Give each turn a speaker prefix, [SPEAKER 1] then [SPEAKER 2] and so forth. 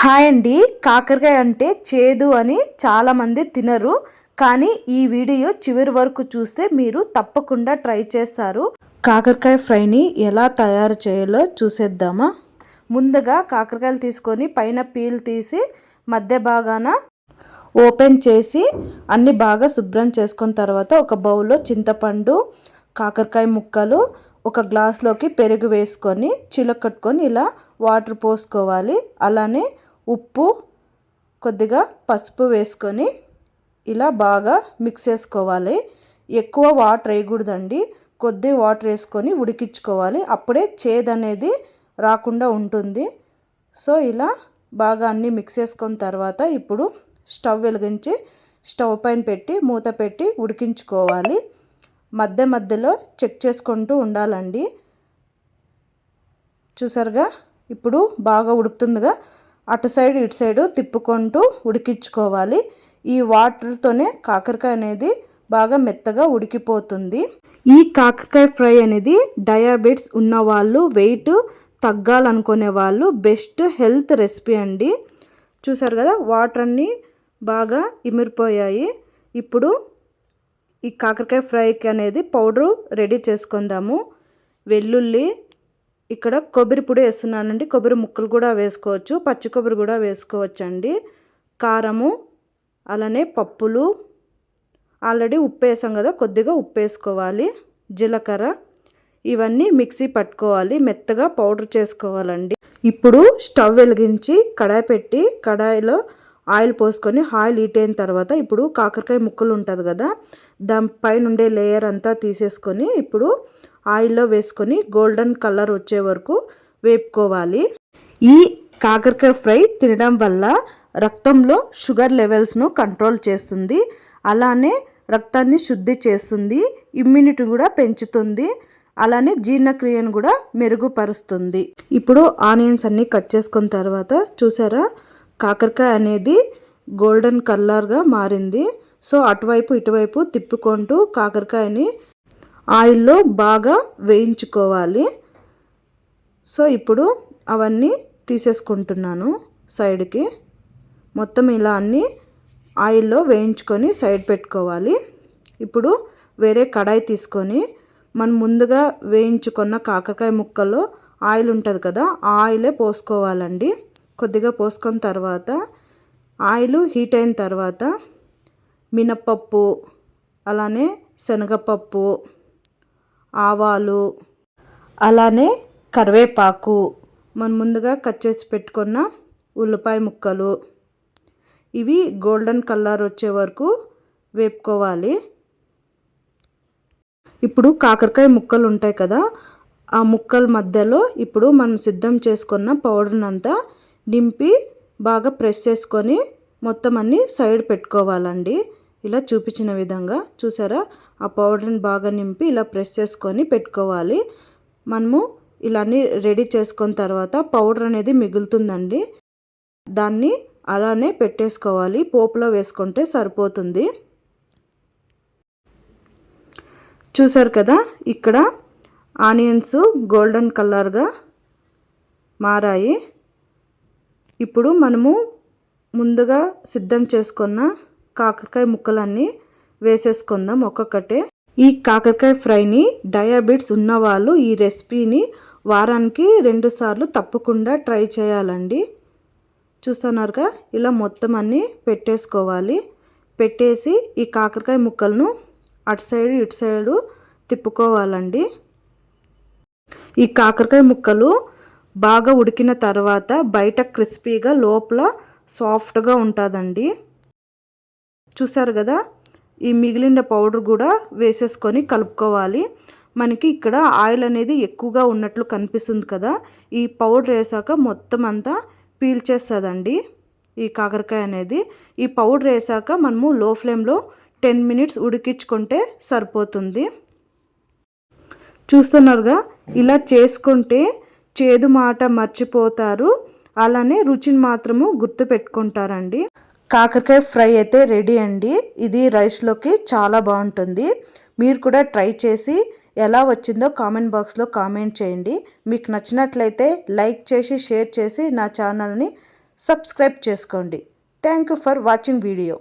[SPEAKER 1] Hi అండి. కాకరకాయ అంటే చేదు అని చాలామంది తినరు. కానీ ఈ వీడియో చివరి వరకు చూస్తే మీరు తప్పకుండా ట్రై చేస్తారు. కాకరకాయ ఫ్రైని ఎలా తయారు చేయాలో చూసేద్దామా? ముందుగా కాకరకాయలు తీసుకొని పైన పీల్ తీసి మధ్య భాగాన ఓపెన్ చేసి అన్ని బాగా శుభ్రం చేసుకున్న తర్వాత ఒక బౌల్లో చింతపండు కాకరకాయ ముక్కలు ఒక గ్లాస్లోకి పెరుగు వేసుకొని చిలకట్టుకొని ఇలా వాటర్ పోసుకోవాలి. అలానే ఉప్పు కొద్దిగా పసుపు వేసుకొని ఇలా బాగా మిక్స్ చేసుకోవాలి. ఎక్కువ వాటర్ వేయకూడదండి. కొద్ది వాటర్ వేసుకొని ఉడికించుకోవాలి. అప్పుడే చేదు అనేది రాకుండా ఉంటుంది. సో ఇలా బాగా అన్నీ మిక్స్ చేసుకున్న తర్వాత ఇప్పుడు స్టవ్ వెలిగించి స్టవ్ పైన పెట్టి మూత పెట్టి ఉడికించుకోవాలి. మధ్య మధ్యలో చెక్ చేసుకుంటూ ఉండాలండి. చూసారుగా? ఇప్పుడు బాగా ఉడుకుతుందిగా. అటు సైడ్ ఇటు సైడు తిప్పుకుంటూ ఉడికించుకోవాలి. ఈ వాటర్తోనే కాకరకాయ అనేది బాగా మెత్తగా ఉడికిపోతుంది. ఈ కాకరకాయ ఫ్రై అనేది డయాబెటిస్ ఉన్నవాళ్ళు వెయిట్ తగ్గాలనుకునే వాళ్ళు బెస్ట్ హెల్త్ రెసిపీ అండి. చూసారు కదా వాటర్ అన్నీ బాగా ఇమిరిపోయాయి. ఇప్పుడు ఈ కాకరకాయ ఫ్రైకి అనేది పౌడరు రెడీ చేసుకుందాము. వెల్లుల్లి ఇక్కడ కొబ్బరి పొడి వేస్తున్నానండి. కొబ్బరి ముక్కలు కూడా వేసుకోవచ్చు. పచ్చి కొబ్బరి కూడా వేసుకోవచ్చు అండి కారము అలానే పప్పులు ఆల్రెడీ ఉప్పు వేసాం కదా కొద్దిగా ఉప్పు వేసుకోవాలి జీలకర్ర ఇవన్నీ మిక్సీ పట్టుకోవాలి. మెత్తగా పౌడర్ చేసుకోవాలండి. ఇప్పుడు స్టవ్ వెలిగించి కడాయి పెట్టి కడాయిలో ఆయిల్ పోసుకొని ఆయిల్ హీట్ అయిన తర్వాత ఇప్పుడు కాకరకాయ ముక్కలు ఉంటుంది కదా దాని ఉండే లేయర్ అంతా తీసేసుకొని ఇప్పుడు ఆయిల్లో వేసుకొని గోల్డెన్ కలర్ వచ్చే వరకు వేపుకోవాలి. ఈ కాకరకాయ ఫ్రై తినడం వల్ల రక్తంలో షుగర్ లెవెల్స్ను కంట్రోల్ చేస్తుంది అలానే రక్తాన్ని శుద్ధి చేస్తుంది ఇమ్యూనిటీ కూడా పెంచుతుంది అలానే జీర్ణక్రియను కూడా మెరుగుపరుస్తుంది. ఇప్పుడు ఆనియన్స్ అన్నీ కట్ చేసుకున్న తర్వాత చూసారా కాకరకాయ అనేది గోల్డెన్ కలర్గా మారింది. సో అటువైపు ఇటువైపు తిప్పుకుంటూ కాకరకాయని ఆయిల్లో బాగా వేయించుకోవాలి. సో ఇప్పుడు అవన్నీ తీసేసుకుంటున్నాను సైడ్కి. మొత్తం ఇలా అన్నీ ఆయిల్లో వేయించుకొని సైడ్ పెట్టుకోవాలి. ఇప్పుడు వేరే కడాయి తీసుకొని మనం ముందుగా వేయించుకున్న కాకరకాయ ముక్కల్లో ఆయిల్ ఉంటుంది కదా ఆ ఆయిలే పోసుకోవాలండి. కొద్దిగా పోసుకున్న తర్వాత ఆయిల్ హీట్ అయిన తర్వాత మినప్పప్పు అలానే శనగపప్పు ఆవాలు అలానే కరివేపాకు. మనం ముందుగా కట్ చేసి పెట్టుకున్న ఉల్లిపాయ ముక్కలు. ఇవి గోల్డెన్ కలర్ వచ్చే వరకు వేపుకోవాలి. ఇప్పుడు కాకరకాయ ముక్కలు ఉంటాయి కదా ఆ ముక్కల మధ్యలో ఇప్పుడు మనం సిద్ధం చేసుకున్న పౌడర్నంతా అంతా నింపి బాగా ప్రెస్ చేసుకొని మొత్తం అన్నీ సైడ్ పెట్టుకోవాలండి. ఇలా చూపించిన విధంగా చూసారా? ఆ పౌడర్ని బాగా నింపి ఇలా ప్రెస్ చేసుకొని పెట్టుకోవాలి. మనము ఇలా అన్నీ రెడీ చేసుకున్న తర్వాత పౌడర్ అనేది మిగులుతుందండి. దాన్ని అలానే పెట్టేసుకోవాలి. పోపులో వేసుకుంటే సరిపోతుంది. చూసారు కదా? ఇక్కడ ఆనియన్స్ గోల్డెన్ కలర్గా మారాయి. ఇప్పుడు మనము ముందుగా సిద్ధం చేసుకున్న కాకరకాయ ముక్కలన్నీ వేసేసుకుందాం ఒక్కొక్కటే. ఈ కాకరకాయ ఫ్రైని డయాబెటిస్ ఉన్నవాళ్ళు ఈ రెసిపీని వారానికి రెండు సార్లు తప్పకుండా ట్రై చేయాలండి. చూస్తున్నారుగా ఇలా మొత్తం అన్నీ పెట్టేసుకోవాలి. పెట్టేసి ఈ కాకరకాయ ముక్కలను అటు సైడ్ ఇటు సైడు తిప్పుకోవాలండి. ఈ కాకరకాయ ముక్కలు బాగా ఉడికిన తర్వాత బయట క్రిస్పీగా లోపల సాఫ్ట్గా ఉంటుందండి. చూసారు కదా? ఈ మిగిలిన పౌడర్ కూడా వేసేసుకొని కలుపుకోవాలి. మనకి ఇక్కడ ఆయిల్ అనేది ఎక్కువగా ఉన్నట్లు కనిపిస్తుంది కదా? ఈ పౌడర్ వేసాక మొత్తం అంతా పీల్చేస్తుందండి ఈ కాకరకాయ అనేది. ఈ పౌడర్ వేసాక మనము లో ఫ్లేమ్లో టెన్ మినిట్స్ ఉడికించుకుంటే సరిపోతుంది. చూస్తున్నారుగా? ఇలా చేసుకుంటే చేదు మాట మర్చిపోతారు. అలానే రుచిని మాత్రము గుర్తుపెట్టుకుంటారండి కాకరకాయ ఫ్రై అయితే రెడీ అండి. ఇది రైస్లోకి చాలా బాగుంటుంది. మీరు కూడా ట్రై చేసి ఎలా వచ్చిందో కామెంట్ బాక్స్లో కామెంట్ చేయండి. మీకు నచ్చినట్లయితే లైక్ చేసి షేర్ చేసి నా ఛానల్ని సబ్స్క్రైబ్ చేసుకోండి. Thank you for watching video.